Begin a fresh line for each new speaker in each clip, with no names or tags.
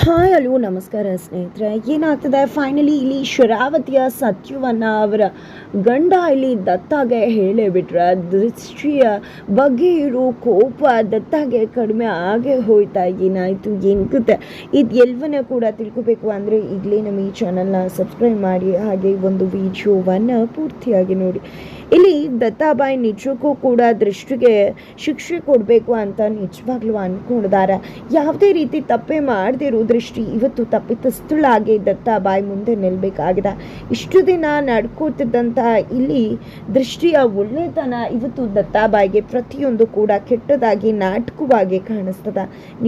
Hi, hello, ನಮಸ್ಕಾರ, ಸ್ನೇಹಿತರೆ. ಏನಾಗ್ತದೆ? ಫೈನಲಿ ಇಲ್ಲಿ ಶರಾವತಿಯ ಸತ್ಯವನ್ನ ಅವರ ಗಂಡ, ಇಲ್ಲಿ ದತ್ತಾಗೆ ಹೇಳೇ ಬಿಟ್ರೆ ದೃಷ್ಟಿಯ ಬಗ್ಗೆ ಇರೋ ಕೋಪ ದತ್ತಾಗೆ ಕಡಿಮೆ ಆಗೇ ಹೋಯ್ತಾ ಏನಾಯಿತು ಏನ್ಕುತ್ತೆ ಇದು ಎಲ್ಲವನ್ನ ಕೂಡ ತಿಳ್ಕೊಬೇಕು ಅಂದರೆ ಈಗಲೇ ನಮ್ಮ ಈ ಚಾನಲ್ನ ಸಬ್ಸ್ಕ್ರೈಬ್ ಮಾಡಿ, ಹಾಗೆ ಒಂದು ವಿಡಿಯೋವನ್ನು ಪೂರ್ತಿಯಾಗಿ ನೋಡಿ. ಇಲ್ಲಿ ದತ್ತಾಬಾಯಿ ನಿಜಕ್ಕೂ ಕೂಡ ದೃಷ್ಟಿಗೆ ಶಿಕ್ಷೆ ಕೊಡಬೇಕು ಅಂತ ನಿಜವಾಗ್ಲೂ ಅಂದ್ಕೊಂಡಿದ್ದಾರೆ ಯಾವುದೇ ರೀತಿ ತಪ್ಪೇ ಮಾಡದಿರೋ ದೃಷ್ಟಿ ಇವತ್ತು ತಪ್ಪಿತಸ್ಥಳಾಗಿ ದತ್ತಾಬಾಯಿ ಮುಂದೆ ನಿಲ್ಲಬೇಕಾಗಿದೆ ಇಷ್ಟು ದಿನ ನಡ್ಕೋತಿದ್ದಂಥ ಇಲ್ಲಿ ದೃಷ್ಟಿಯ ಒಳ್ಳೆತನ ಇವತ್ತು ದತ್ತಾಬಾಯಿಗೆ ಪ್ರತಿಯೊಂದು ಕೂಡ ಕೆಟ್ಟದಾಗಿ, ನಾಟಕವಾಗಿ ಕಾಣಿಸ್ತದ.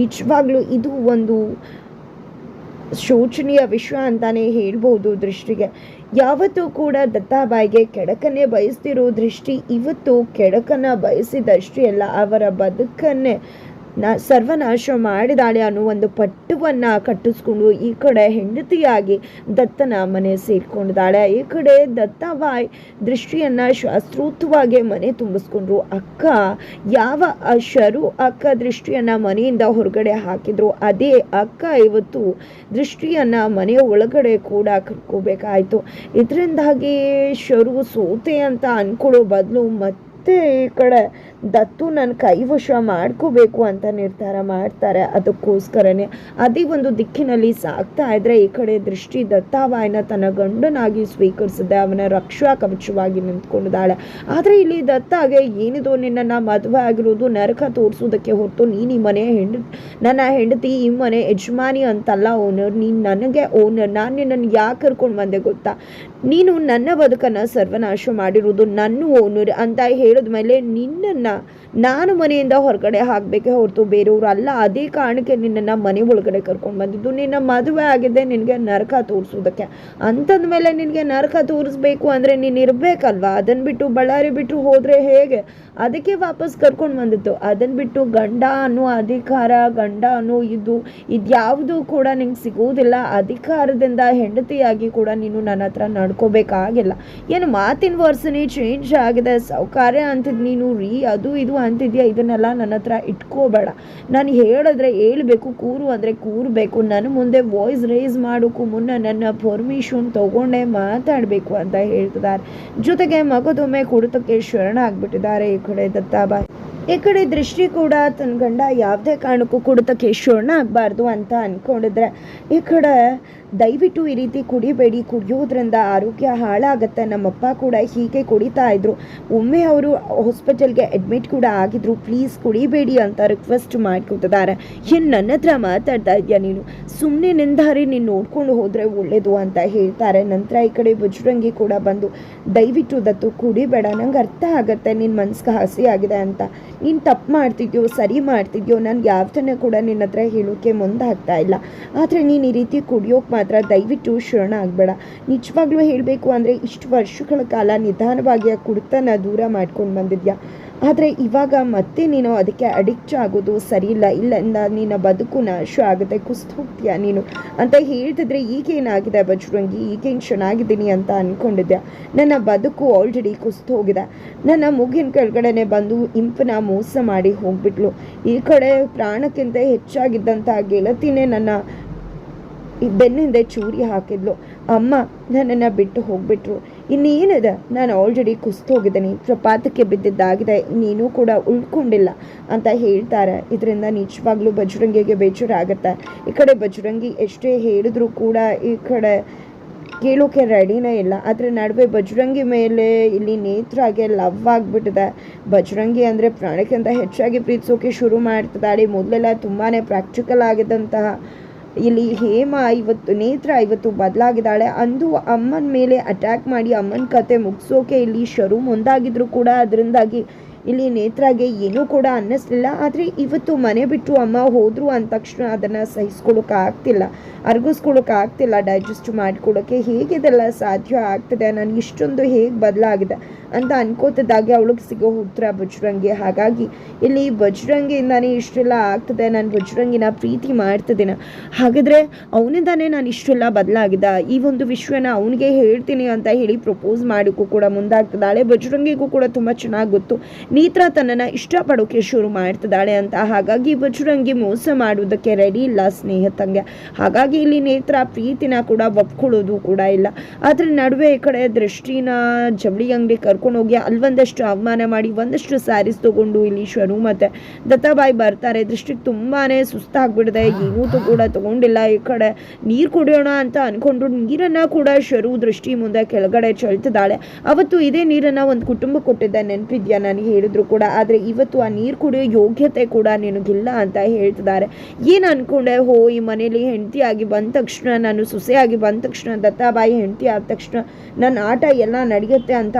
ನಿಜವಾಗ್ಲೂ ಇದು ಒಂದು ಶೋಚನೀಯ ವಿಷಯ ಅಂತಾನೆ ಹೇಳ್ಬೋದು ದೃಷ್ಟಿಗೆ. ಯಾವತ್ತೂ ಕೂಡ ದತ್ತಾಬಾಯಿಗೆ ಕೆಡಕನ್ನೇ ಬಯಸ್ತಿರೋ ದೃಷ್ಟಿ ಇವತ್ತು ಕೆಡಕನ ಬಯಸಿದಷ್ಟು ಎಲ್ಲ ಅವರ ಬದುಕನ್ನೇ ನಾ ಸರ್ವನಾಶ ಮಾಡಿದಾಳೆ ಅನ್ನೋ ಒಂದು ಪಟ್ಟುವನ್ನ ಕಟ್ಟಿಸ್ಕೊಂಡು ಈ ಕಡೆ ಹೆಂಡತಿಯಾಗಿ ದತ್ತನ ಮನೆ ಸೇರಿಕೊಂಡಿದ್ದಾಳೆ. ಈ ಕಡೆ ದತ್ತಾಬಾಯಿ ದೃಷ್ಟಿಯನ್ನ ಶಾಸ್ತ್ರೋಕ್ತವಾಗಿ ಮನೆ ತುಂಬಿಸ್ಕೊಂಡ್ರು. ಅಕ್ಕ, ಯಾವ ಆ ಶರು ಅಕ್ಕ ದೃಷ್ಟಿಯನ್ನ ಮನೆಯಿಂದ ಹೊರಗಡೆ ಹಾಕಿದ್ರು? ಅದೇ ಅಕ್ಕ ಇವತ್ತು ದೃಷ್ಟಿಯನ್ನ ಮನೆಯ ಒಳಗಡೆ ಕೂಡ ಕರ್ಕೋಬೇಕಾಯಿತು. ಇದರಿಂದಾಗಿ ಶರು ಸೋತೆ ಅಂತ ಅಂದ್ಕೊಳ್ಳೋ ಬದಲು ಮತ್ತೆ ಈ ಕಡೆ ದತ್ತು ನನ್ನ ಕೈವಶ ಮಾಡ್ಕೋಬೇಕು ಅಂತ ನಿರ್ಧಾರ ಮಾಡ್ತಾರೆ. ಅದಕ್ಕೋಸ್ಕರನೇ ಅದೇ ಒಂದು ದಿಕ್ಕಿನಲ್ಲಿ ಸಾಗ್ತಾ ಇದ್ರೆ ಈ ಕಡೆ ದೃಷ್ಟಿ ದತ್ತಾವಾಯನ ತನ್ನ ಗಂಡನಾಗಿ ಸ್ವೀಕರಿಸಿದೆ ಅವನ ರಕ್ಷಾ ಕವಚವಾಗಿ ನಿಂತ್ಕೊಂಡಿದ್ದಾಳೆ. ಆದರೆ ಇಲ್ಲಿ ದತ್ತಾಗೆ ಏನಿದು ನಿನ್ನನ್ನು ಮದುವೆ ಆಗಿರೋದು ನರಕ ತೋರಿಸೋದಕ್ಕೆ ಹೊರತು ನೀನು ಈ ಮನೆ ಹೆಂಡ, ನನ್ನ ಹೆಂಡತಿ ಈ ಮನೆ ಯಜಮಾನಿ ಅಂತಲ್ಲ ಓನರ್ ನೀನು ನನಗೆ ಓನರ್ ನಾನು ನಿನ್ನನ್ನು ಯಾಕೆ ಕರ್ಕೊಂಡು ಬಂದೆ ಗೊತ್ತಾ? ನೀನು ನನ್ನ ಬದುಕನ್ನು ಸರ್ವನಾಶ ಮಾಡಿರೋದು ನನ್ನ ಓನರ್ ಅಂತ ಹೇಳಿದ ಮೇಲೆ ನಿನ್ನನ್ನು ನಾನು ಮನೆಯಿಂದ ಹೊರಗಡೆ ಹಾಕಬೇಕೆ ಹೊರತು ಬೇರೆಯವರು ಅಲ್ಲ. ಅದೇ ಕಾರಣಕ್ಕೆ ನಿನ್ನನ್ನು ಮನೆ ಒಳಗಡೆ ಕರ್ಕೊಂಡು ಬಂದಿದ್ದು. ನಿನ್ನ ಮದುವೆ ಆಗಿದೆ ನಿನಗೆ ನರಕ ತೋರಿಸೋದಕ್ಕೆ ಅಂಥದ ಮೇಲೆ ನಿನಗೆ ನರಕ ತೋರಿಸ್ಬೇಕು ಅಂದರೆ ನೀನು ಇರಬೇಕಲ್ವಾ? ಅದನ್ನು ಬಿಟ್ಟು ಬಳ್ಳಾರಿ ಬಿಟ್ಟು ಹೋದರೆ ಹೇಗೆ? ಅದಕ್ಕೆ ವಾಪಸ್ ಕರ್ಕೊಂಡು ಬಂದಿತ್ತು ಅದನ್ನು ಬಿಟ್ಟು ಗಂಡ ಅನ್ನೋ ಅಧಿಕಾರ, ಗಂಡ ಅನ್ನೋ ಇದು, ಇದ್ಯಾವುದೂ ಕೂಡ ನಿಂಗೆ ಸಿಗುವುದಿಲ್ಲ. ಅಧಿಕಾರದಿಂದ ಹೆಂಡತಿಯಾಗಿ ಕೂಡ ನೀನು ನನ್ನ ಹತ್ರ ನಡ್ಕೋಬೇಕಾಗಿಲ್ಲ. ಏನು ಮಾತಿನ ವರ್ಸನೆ ಚೇಂಜ್ ಆಗಿದೆ. ಸೌಕರ್ಯ ಅಂತಿದ್ದು ನೀನು ರೀ, ಅದು ಇದು ಅಂತಿದ್ಯಾ, ಇದನ್ನೆಲ್ಲ ನನ್ನ ಹತ್ರ ಇಟ್ಕೋಬೇಡ. ನಾನು ಹೇಳಿದ್ರೆ ಹೇಳ್ಬೇಕು, ಕೂರು ಅಂದರೆ ಕೂರಬೇಕು. ನನ್ನ ಮುಂದೆ ವಾಯ್ಸ್ ರೇಸ್ ಮಾಡೋಕ್ಕೂ ಮುನ್ನ ನನ್ನ ಪರ್ಮಿಷನ್ ತಗೊಂಡೇ ಮಾತಾಡಬೇಕು ಅಂತ ಹೇಳ್ತಿದ್ದಾರೆ. ಜೊತೆಗೆ ಮಗದೊಮ್ಮೆ ಕುಡಿತಕ್ಕೆ ಶರಣ ಆಗಿಬಿಟ್ಟಿದ್ದಾರೆ ಈ ಕಡೆ ದತ್ತಾಬಾಯಿ. ಈ ಕಡೆ ದೃಷ್ಟಿ ಕೂಡ ತನ್ನ ಗಂಡ ಯಾವುದೇ ಕಾರಣಕ್ಕೂ ಕುಡಿತಕ್ಕೆ ಶರಣ ಆಗಬಾರ್ದು ಅಂತ ಅಂದ್ಕೊಂಡಿದ್ರೆ ಈ ಕಡೆ ದಯವಿಟ್ಟು ಈ ರೀತಿ ಕುಡಿಬೇಡಿ, ಕುಡಿಯೋದ್ರಿಂದ ಆರೋಗ್ಯ ಹಾಳಾಗತ್ತೆ, ನಮ್ಮಪ್ಪ ಕೂಡ ಹೀಗೆ ಕುಡಿತಾ ಇದ್ರು. ಒಮ್ಮೆ ಅವರು ಹಾಸ್ಪಿಟಲ್ಗೆ ಅಡ್ಮಿಟ್ ಕೂಡ ಆಗಿದ್ರು. ಪ್ಲೀಸ್ ಕುಡಿಬೇಡಿ ಅಂತ ರಿಕ್ವೆಸ್ಟ್ ಮಾಡ್ಕೊತಿದ್ದಾರೆ ಏನು ನನ್ನ ಹತ್ರ ಮಾತಾಡ್ತಾ ಇದೆಯಾ ನೀನು? ಸುಮ್ಮನೆ ನಿಂದಾರಿ, ನೀನು ನೋಡ್ಕೊಂಡು ಹೋದರೆ ಒಳ್ಳೇದು ಅಂತ ಹೇಳ್ತಾರೆ. ನಂತರ ಈ ಕಡೆ ಬಜರಂಗಿ ಕೂಡ ಬಂದು, ದಯವಿಟ್ಟು ದತ್ತು ಕುಡಿಬೇಡ, ನಂಗೆ ಅರ್ಥ ಆಗುತ್ತೆ ನಿನ್ನ ಮನ್ಸಿಗೆ ಹಸಿ ಆಗಿದೆ ಅಂತ ನೀನು ತಪ್ಪು ಮಾಡ್ತಿದ್ಯೋ, ಸರಿ ಮಾಡ್ತಿದ್ಯೋ ನಾನು ಯಾವ್ದನ್ನ ಕೂಡ ನಿನ್ನ ಹತ್ರ ಹೇಳೋಕ್ಕೆ ಮುಂದಾಗ್ತಾ ಇಲ್ಲ. ಆದರೆ ನೀನು ಈ ರೀತಿ ಕುಡಿಯೋಕೆ ಮಾತ್ರ ದಯವಿಟ್ಟು ಶರಣ ಆಗಬೇಡ. ನಿಜವಾಗ್ಲೂ ಹೇಳಬೇಕು ಅಂದರೆ ಇಷ್ಟು ವರ್ಷಗಳ ಕಾಲ ನಿಧಾನವಾಗಿ ಆ ಕುಡ್ತನ ದೂರ ಮಾಡ್ಕೊಂಡು ಬಂದಿದ್ಯಾ? ಆದರೆ ಇವಾಗ ಮತ್ತೆ ನೀನು ಅದಕ್ಕೆ ಅಡಿಕ್ಟ್ ಆಗೋದು ಸರಿಯಿಲ್ಲ ಇಲ್ಲ ಇಲ್ಲಿಂದ ನಿನ್ನ ಬದುಕು ನಾಶ ಆಗುತ್ತೆ, ಕುಸ್ತು ಹೋಗ್ತೀಯಾ ನೀನು? ಅಂತ ಹೇಳ್ತಿದ್ರೆ ಈಗೇನಾಗಿದೆ ಬಜರಂಗಿ? ಈಗೇನು ಚೆನ್ನಾಗಿದ್ದೀನಿ ಅಂತ ಅಂದ್ಕೊಂಡಿದ್ದೆ ನನ್ನ ಬದುಕು ಆಲ್ರೆಡಿ ಕುಸ್ತು ಹೋಗಿದೆ. ನನ್ನ ಮುಗಿನ ಕೆಳಗಡೆನೆ ಬಂದು ಇಂಪನ ಮೋಸ ಮಾಡಿ ಹೋಗ್ಬಿಟ್ಲು. ಈ ಕಡೆ ಪ್ರಾಣಕ್ಕಿಂತ ಹೆಚ್ಚಾಗಿದ್ದಂಥ ಗೆಳತಿನೇ ನನ್ನ ಬೆನ್ನಿಂದೆ ಚೂರಿ ಹಾಕಿದ್ಲು. ಅಮ್ಮ ನನ್ನನ್ನು ಬಿಟ್ಟು ಹೋಗ್ಬಿಟ್ರು. ಇನ್ನೇನಿದೆ? ನಾನು ಆಲ್ರೆಡಿ ಕುಸ್ತು ಹೋಗಿದ್ದೀನಿ. ಪ್ರಪಾತಕ್ಕೆ ಬಿದ್ದಿದ್ದಾಗಿದೆ. ನೀನು ಕೂಡ ಉಳ್ಕೊಂಡಿಲ್ಲ ಅಂತ ಹೇಳ್ತಾರೆ. ಇದರಿಂದ ನಿಜವಾಗ್ಲೂ ಬಜರಂಗಿಗೆ ಬೇಜಾರಾಗುತ್ತೆ. ಈ ಕಡೆ ಬಜರಂಗಿ ಎಷ್ಟೇ ಹೇಳಿದ್ರು ಕೂಡ ಈ ಕಡೆ ಕೇಳೋಕೆ ರೆಡಿನೇ ಇಲ್ಲ. ಅದರ ನಡುವೆ ಬಜರಂಗಿ ಮೇಲೆ ಇಲ್ಲಿ ನೇತ್ರಾಗೆ ಲವ್ ಆಗಿಬಿಟ್ಟಿದೆ. ಬಜರಂಗಿ ಅಂದರೆ ಪ್ರಾಣಕ್ಕಿಂತ ಹೆಚ್ಚಾಗಿ ಪ್ರೀತಿಸೋಕೆ ಶುರು ಮಾಡ್ತಿದ್ದಾಳೆ. ಮೊದಲೆಲ್ಲ ತುಂಬಾ ಪ್ರಾಕ್ಟಿಕಲ್ ಆಗಿದ್ದಂತಹ ಇಲ್ಲಿ ಹೇಮ ಇವತ್ತು ನೇತ್ರ ಇವತ್ತು ಬದಲಾಗಿದ್ದಾಳೆ. ಅಂದು ಅಮ್ಮನ ಮೇಲೆ ಅಟ್ಯಾಕ್ ಮಾಡಿ ಅಮ್ಮನ ಕತೆ ಮುಗಿಸೋಕೆ ಇಲ್ಲಿ ಶರು ಮುಂದಾಗಿದ್ರು ಕೂಡ. ಅದರಿಂದಾಗಿ ಇಲ್ಲಿ ನೇತ್ರಾಗೆ ಏನೂ ಕೂಡ ಅನ್ನಿಸ್ಲಿಲ್ಲ. ಆದರೆ ಇವತ್ತು ಮನೆ ಬಿಟ್ಟು ಅಮ್ಮ ಹೋದ್ರು ಅಂದ ತಕ್ಷಣ ಅದನ್ನು ಸಹಿಸ್ಕೊಳ್ಳೋಕೆ ಆಗ್ತಿಲ್ಲ. ಅರ್ಗಿಸ್ಕೊಳಕ್ಕೆ ಆಗ್ತಿಲ್ಲ. ಡೈಜೆಸ್ಟ್ ಮಾಡಿಕೊಡೋಕ್ಕೆ ಹೇಗಿದೆಲ್ಲ ಸಾಧ್ಯ ಆಗ್ತದೆ ನನಗೆ ಇಷ್ಟೊಂದು ಹೇಗೆ ಬದಲಾಗಿದೆ. ಅಂತ ಅನ್ಕೋತಿದ್ದಾಗೆ ಅವಳಿಗೆ ಸಿಗೋ ಉತ್ತರ ಬಜರಂಗಿ. ಹಾಗಾಗಿ ಇಲ್ಲಿ ಬಜರಂಗಿಯಿಂದಾನೇ ಇಷ್ಟೆಲ್ಲ ಆಗ್ತದೆ. ನಾನು ಬಜರಂಗಿನ ಪ್ರೀತಿ ಮಾಡ್ತಿದ್ದೀನಿ. ಹಾಗಾದರೆ ಅವನಿಂದಾನೇ ನಾನು ಇಷ್ಟೆಲ್ಲ ಬದಲಾಗಿದ್ದ. ಈ ಒಂದು ವಿಷಯನ ಅವನಿಗೆ ಹೇಳ್ತೀನಿ ಅಂತ ಹೇಳಿ ಪ್ರಪೋಸ್ ಮಾಡೋಕ್ಕೂ ಕೂಡ ಮುಂದಾಗ್ತಿದ್ದಾಳೆ. ಬಜರಂಗಿಗೂ ಕೂಡ ತುಂಬ ಚೆನ್ನಾಗಿ ಗೊತ್ತು. ನೇತ್ರ ತನ್ನನ್ನು ಇಷ್ಟಪಡೋಕೆ ಶುರು ಮಾಡ್ತಿದ್ದಾಳೆ ಅಂತ. ಹಾಗಾಗಿ ಬಜರಂಗಿ ಮೋಸ ಮಾಡುವುದಕ್ಕೆ ರೆಡಿ ಇಲ್ಲ ಸ್ನೇಹಿತಂಗೆ ಹಾಗಾಗಿ ಇಲ್ಲಿ ನೇತ್ರ ಪ್ರೀತಿನ ಕೂಡ ಒಪ್ಕೊಳ್ಳೋದು ಕೂಡ ಇಲ್ಲ. ಆದರೆ ನಡುವೆ ಈ ಕಡೆ ದೃಷ್ಟಿನ ಜವಳಿ ಅಂಗಡಿ ಕರ್ಕೊಂಡೋಗಿ ಅಲ್ಲೊಂದಷ್ಟು ಅವಮಾನ ಮಾಡಿ ಒಂದಷ್ಟು ಸ್ಯಾರೀಸ್ ತೊಗೊಂಡು ಇಲ್ಲಿ ಶರು ಮತ್ತೆ ದತ್ತಾಬಾಯಿ ಬರ್ತಾರೆ. ದೃಷ್ಟಿಗೆ ತುಂಬಾ ಸುಸ್ತಾಗ್ಬಿಡಿದೆ ಏನೂ ತ- ಕೂಡ ತಗೊಂಡಿಲ್ಲ. ಈ ಕಡೆ ನೀರು ಕುಡಿಯೋಣ ಅಂತ ಅನ್ಕೊಂಡು ನೀರನ್ನು ಕೂಡ ಶರು ದೃಷ್ಟಿ ಮುಂದೆ ಕೆಳಗಡೆ ಚೆಲ್ತಿದ್ದಾಳೆ. ಅವತ್ತು ಇದೇ ನೀರನ್ನ ಒಂದು ಕುಟುಂಬ ಕೊಟ್ಟಿದ್ದೆ. ನೆನಪಿದ್ಯಾ? ನನಗೆ ಹೇಳಿದ್ರು ಕೂಡ. ಆದರೆ ಇವತ್ತು ಆ ನೀರು ಕುಡಿಯೋ ಯೋಗ್ಯತೆ ಕೂಡ ನಿನಗಿಲ್ಲ ಅಂತ ಹೇಳ್ತಿದ್ದಾರೆ. ಏನು ಅನ್ಕೊಂಡೆ? ಹೋ ಈ ಮನೇಲಿ ಹೆಂಡತಿಯಾಗಿ ಬಂದ ತಕ್ಷಣ ನಾನು ಸುಸೆಯಾಗಿ ಬಂದ ತಕ್ಷಣ ದತ್ತಾಬಾಯಿ ಹೆಂಡತಿ ಆದ ತಕ್ಷಣ ನನ್ನ ಆಟ ಎಲ್ಲ ನಡೆಯುತ್ತೆ ಅಂತ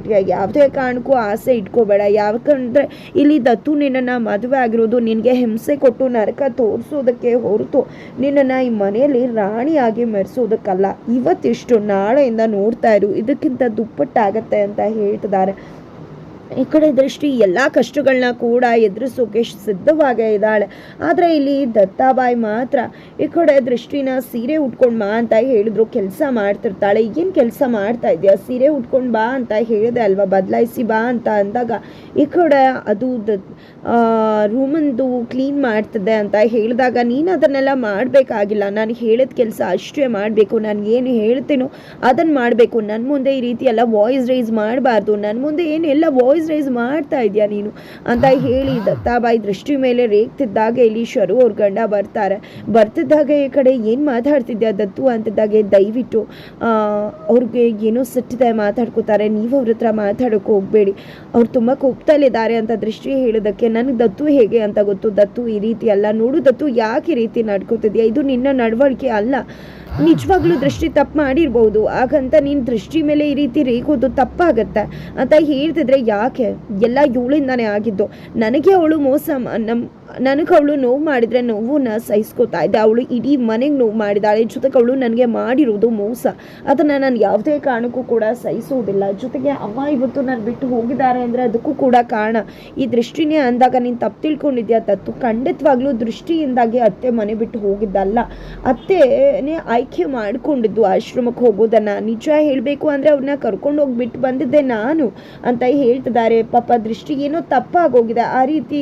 ಅನ್ಕೊಂಡ್ಬಿಟ್ರೆ ಯಾವುದೇ ಕಾರಣಕ್ಕೂ ಆಸೆ ಇಟ್ಕೋಬೇಡ. ಯಾಕಂದ್ರೆ ಇಲ್ಲಿ ದತ್ತು ನಿನ್ನನ್ನು ಮದುವೆ ಆಗಿರೋದು ನಿನಗೆ ಹಿಂಸೆ ಕೊಟ್ಟು ನರಕ ತೋರಿಸೋದಕ್ಕೆ ಹೊರತು ನಿನ್ನನ್ನು ಈ ಮನೆಯಲ್ಲಿ ರಾಣಿಯಾಗಿ ಮೆರೆಸೋದಕ್ಕಲ್ಲ. ಇವತ್ತಿಷ್ಟು ನಾಳೆಯಿಂದ ನೋಡ್ತಾ ಇರು. ಇದಕ್ಕಿಂತ ದುಪ್ಪಟ್ಟಾಗತ್ತೆ ಅಂತ ಹೇಳ್ತಿದ್ದಾರೆ. ಈ ಕಡೆ ದೃಷ್ಟಿ ಎಲ್ಲ ಕಷ್ಟಗಳನ್ನ ಕೂಡ ಎದುರಿಸೋಕೆ ಸಿದ್ಧವಾಗೇ ಇದ್ದಾಳೆ. ಆದರೆ ಇಲ್ಲಿ ದತ್ತಾಬಾಯಿ ಮಾತ್ರ ಈ ಕಡೆ ದೃಷ್ಟಿನ ಸೀರೆ ಉಟ್ಕೊಂಡು ಬಾ ಅಂತ ಹೇಳಿದ್ರು. ಕೆಲಸ ಮಾಡ್ತಿರ್ತಾಳೆ. ಏನು ಕೆಲಸ ಮಾಡ್ತಾ ಇದೆಯಾ? ಸೀರೆ ಉಟ್ಕೊಂಡು ಬಾ ಅಂತ ಹೇಳಿದೆ ಅಲ್ವಾ? ಬದಲಾಯಿಸಿ ಬಾ ಅಂತ ಅಂದಾಗ ಈ ಕಡೆ ಅದು ದ ರೂಮಂದು ಕ್ಲೀನ್ ಮಾಡ್ತದೆ ಅಂತ ಹೇಳಿದಾಗ ನೀನು ಅದನ್ನೆಲ್ಲ ಮಾಡಬೇಕಾಗಿಲ್ಲ. ನಾನು ಹೇಳಿದ ಕೆಲಸ ಅಷ್ಟೇ ಮಾಡಬೇಕು. ನಾನು ಏನು ಹೇಳ್ತೀನೋ ಅದನ್ನು ಮಾಡಬೇಕು. ನನ್ನ ಮುಂದೆ ಈ ರೀತಿ ಎಲ್ಲ ವಾಯ್ಸ್ ರೈಸ್ ಮಾಡಬಾರ್ದು. ನನ್ನ ಮುಂದೆ ಏನು ಎಲ್ಲ ವಾಯ್ಸ್ ಮಾಡ್ತಾ ಇದೆಯಾ ನೀನು? ಅಂತ ಹೇಳಿ ದತ್ತಾಬಾಯಿ ದೃಷ್ಟಿ ಮೇಲೆ ರೇಗ್ತಿದ್ದಾಗ ಇಲ್ಲಿ ಶರು ಅವ್ರ ಗಂಡ ಬರ್ತಾರೆ. ಬರ್ತಿದ್ದಾಗ ಈ ಕಡೆ ಏನು ಮಾತಾಡ್ತಿದ್ಯಾ ದತ್ತು ಅಂತಿದ್ದಾಗೆ ದಯವಿಟ್ಟು ಅವ್ರಿಗೆ ಏನೋ ಸಿಟ್ಟಿದೆ ಮಾತಾಡ್ಕೋತಾರೆ, ನೀವು ಅವ್ರ ಹತ್ರ ಮಾತಾಡೋಕೆ ಹೋಗಬೇಡಿ. ಅವ್ರು ತುಂಬ ಕೋಪ್ತಲಿದ್ದಾರೆ ಅಂತ ದೃಷ್ಟಿ ಹೇಳೋದಕ್ಕೆ ನನಗೆ ದತ್ತು ಹೇಗೆ ಅಂತ ಗೊತ್ತು? ದತ್ತು ಈ ರೀತಿ ಅಲ್ಲ. ನೋಡು ದತ್ತು, ಯಾಕೆ ಈ ರೀತಿ ನಡ್ಕೋತಿದ್ಯಾ? ಇದು ನಿನ್ನ ನಡವಳಿಕೆ ಅಲ್ಲ. ನಿಜವಾಗ್ಲೂ ದೃಷ್ಟಿ ತಪ್ಪು ಮಾಡಿರ್ಬೋದು. ಹಾಗಂತ ನೀನು ದೃಷ್ಟಿ ಮೇಲೆ ಈ ರೀತಿ ರೇಗೋದು ತಪ್ಪಾಗತ್ತೆ? ಅಂತ ಹೇಳ್ತಿದ್ರೆ ಯಾಕೆ? ಎಲ್ಲ ಇವಳಿಂದಾನೇ ಆಗಿದ್ದು. ನನಗೆ ಅವಳು ಮೋಸ ಮ- ನಮ್ ನನಗೆ ಅವಳು ನೋವು ಮಾಡಿದರೆ ನೋವನ್ನ ಸಹಿಸ್ಕೋತಾ ಇದ್ದೆ. ಅವಳು ಇಡೀ ಮನೆಗೆ ನೋವು ಮಾಡಿದಾಳೆ. ಜೊತೆಗೆ ಅವಳು ನನಗೆ ಮಾಡಿರೋದು ಮೋಸ. ಅದನ್ನು ನಾನು ಯಾವುದೇ ಕಾರಣಕ್ಕೂ ಕೂಡ ಸಹಿಸೋದಿಲ್ಲ. ಜೊತೆಗೆ ಅಮ್ಮ ಇವತ್ತು ನಾನು ಬಿಟ್ಟು ಹೋಗಿದ್ದಾರೆ ಅಂದರೆ ಅದಕ್ಕೂ ಕೂಡ ಕಾರಣ. ಈ ದೃಷ್ಟಿನೇ ಅಂದಾಗ ನೀನು ತಪ್ಪು ತಿಳ್ಕೊಂಡಿದ್ಯಾ ತತ್ತು ಖಂಡಿತವಾಗ್ಲೂ ದೃಷ್ಟಿಯಿಂದಾಗಿ ಅತ್ತೆ ಮನೆ ಬಿಟ್ಟು ಹೋಗಿದ್ದಲ್ಲ. ಅತ್ತೆನೇ ಆಯ್ಕೆ ಮಾಡಿಕೊಂಡಿದ್ದು ಆಶ್ರಮಕ್ಕೆ ಹೋಗೋದನ್ನು. ನಿಜ ಹೇಳಬೇಕು ಅಂದರೆ ಅವ್ರನ್ನ ಕರ್ಕೊಂಡು ಹೋಗಿ ಬಿಟ್ಟು ಬಂದಿದ್ದೆ ನಾನು ಅಂತ ಹೇಳ್ತಿದ್ದಾರೆ. ಪಾಪ ದೃಷ್ಟಿಗೆ ಏನೋ ತಪ್ಪಾಗೋಗಿದೆ. ಆ ರೀತಿ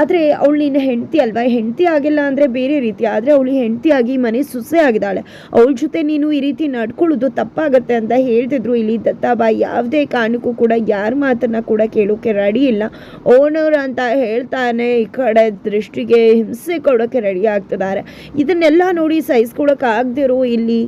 ಆದರೆ ಅವಳು ನಿನ್ನ ಹೆಂಡತಿ ಅಲ್ವಾ? ಹೆಂಡತಿ ಆಗಿಲ್ಲ ಅಂದರೆ ಬೇರೆ ರೀತಿ. ಆದರೆ ಅವಳು ಹೆಂಡತಿಯಾಗಿ ಮನೆ ಸುಸೇ ಆಗಿದ್ದಾಳೆ. ಅವಳ ಜೊತೆ ನೀನು ಈ ರೀತಿ ನಡ್ಕೊಳ್ಳೋದು ತಪ್ಪಾಗತ್ತೆ ಅಂತ ಹೇಳ್ತಿದ್ರು ಇಲ್ಲಿ ದತ್ತಾಬಾಯಿ. ಯಾವುದೇ ಕಾರಣಕ್ಕೂ ಕೂಡ ಯಾರ ಮಾತನ್ನ ಕೂಡ ಕೇಳೋಕೆ ರೆಡಿ ಇಲ್ಲ. ಓನರ್ ಅಂತ ಹೇಳ್ತಾನೆ ಈ ಕಡೆ ದೃಷ್ಟಿಗೆ ಹಿಂಸೆ ಕೊಡೋಕೆ ರೆಡಿ ಆಗ್ತಿದ್ದಾರೆ. ಇದನ್ನೆಲ್ಲ ನೋಡಿ ಸಹಿಸ್ಕೊಳಕ್ಕಾಗ್ದಿರೋ ಇಲ್ಲಿ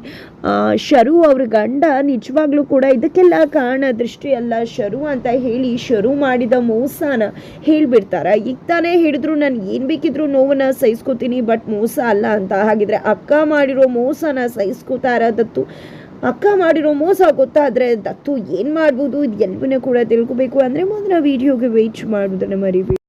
ಶರು ಅವ್ರ ಗಂಡ ನಿಜವಾಗ್ಲೂ ಕೂಡ ಇದಕ್ಕೆಲ್ಲ ಕಾರಣ ದೃಷ್ಟಿ ಅಲ್ಲ. ಶರು ಅಂತ ಹೇಳಿ ಶರು ಮಾಡಿದ ಮೋಸನ ಹೇಳ್ಬಿಡ್ತಾರ. ಈಗ ತಾನೇ ಹೇಳಿದ್ರು, ನಾನು ಏನು ಬೇಕಿದ್ರು ನೋವನ್ನು ಸಹಿಸ್ಕೋತೀನಿ, ಬಟ್ ಮೋಸ ಅಲ್ಲ ಅಂತ. ಹಾಗಿದ್ರೆ ಅಕ್ಕ ಮಾಡಿರೋ ಮೋಸನ ಸಹಿಸ್ಕೋತಾ ಇರೋದತ್ತು ಅಕ್ಕ ಮಾಡಿರೋ ಮೋಸ ಗೊತ್ತಾದರೆ ದತ್ತು ಏನು ಮಾಡ್ಬೋದು? ಇದು ಎಲ್ಲವನ್ನೂ ಕೂಡ ತಿಳ್ಕೊಬೇಕು. ಅಂದರೆ ಮೊದಲ ವೀಡಿಯೋಗೆ ವೆಯ್ಟ್ ಮಾಡೋದನ್ನು ಮರಿಬೇಡಿ.